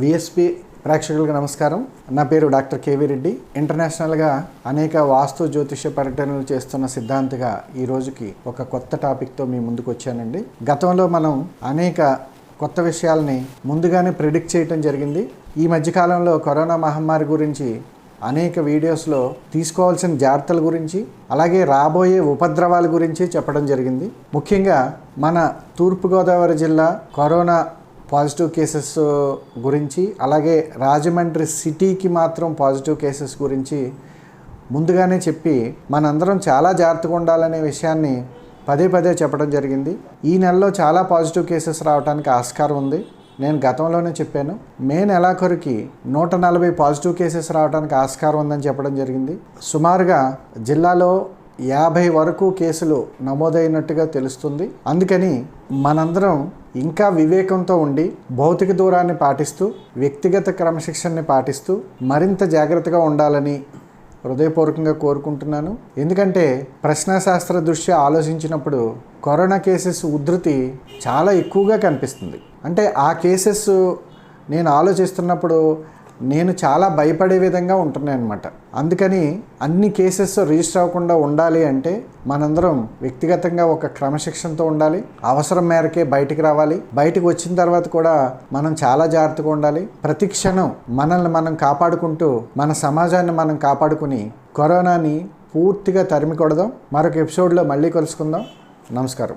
VSP ప్రేక్షకులకు నమస్కారం. నా పేరు డాక్టర్ కేవీ రెడ్డి. ఇంటర్నేషనల్గా అనేక వాస్తు జ్యోతిష పర్యటనలు చేస్తున్న సిద్ధాంతిగా ఈ రోజుకి ఒక కొత్త టాపిక్తో మీ ముందుకు వచ్చానండి. గతంలో మనం అనేక కొత్త విషయాల్ని ముందుగానే ప్రిడిక్ట్ చేయటం జరిగింది. ఈ మధ్యకాలంలో కరోనా మహమ్మారి గురించి అనేక వీడియోస్లో తీసుకోవాల్సిన జాగ్రత్తల గురించి అలాగే రాబోయే ఉపద్రవాల గురించి చెప్పడం జరిగింది. ముఖ్యంగా మన తూర్పుగోదావరి జిల్లా కరోనా పాజిటివ్ కేసెస్ గురించి అలాగే రాజమండ్రి సిటీకి మాత్రం పాజిటివ్ కేసెస్ గురించి ముందుగానే చెప్పి మనందరం చాలా జాగ్రత్తగా ఉండాలనే విషయాన్ని పదే పదే చెప్పడం జరిగింది. ఈ నెలలో చాలా పాజిటివ్ కేసెస్ రావడానికి ఆస్కారం ఉంది. నేను గతంలోనే చెప్పాను మే నెలాఖరుకి నూట నలభై పాజిటివ్ కేసెస్ రావడానికి ఆస్కారం ఉందని చెప్పడం జరిగింది. సుమారుగా జిల్లాలో యాభై వరకు కేసులు నమోదైనట్టుగా తెలుస్తుంది. అందుకని మనందరం ఇంకా వివేకంతో ఉండి భౌతిక దూరాన్ని పాటిస్తూ వ్యక్తిగత క్రమశిక్షణని పాటిస్తూ మరింత జాగ్రత్తగా ఉండాలని హృదయపూర్వకంగా కోరుకుంటున్నాను. ఎందుకంటే ప్రశ్నాశాస్త్ర దృష్ట్యా ఆలోచించినప్పుడు కరోనా కేసెస్ ఉధృతి చాలా ఎక్కువగా కనిపిస్తుంది. అంటే ఆ కేసెస్ నేను ఆలోచిస్తున్నప్పుడు నేను చాలా భయపడే విధంగా ఉంటున్నాయి అనమాట అందుకని అన్ని కేసెస్ రిజిస్టర్ అవ్వకుండా ఉండాలి అంటే మనందరం వ్యక్తిగతంగా ఒక క్రమశిక్షణతో ఉండాలి. అవసరం మేరకే బయటికి రావాలి. బయటకు వచ్చిన తర్వాత కూడా మనం చాలా జాగ్రత్తగా ఉండాలి. ప్రతి క్షణం మనల్ని మనం కాపాడుకుంటూ మన సమాజాన్ని మనం కాపాడుకుని కరోనాని పూర్తిగా తరిమికొడదాం. మరొక ఎపిసోడ్లో మళ్ళీ కలుసుకుందాం. నమస్కారం.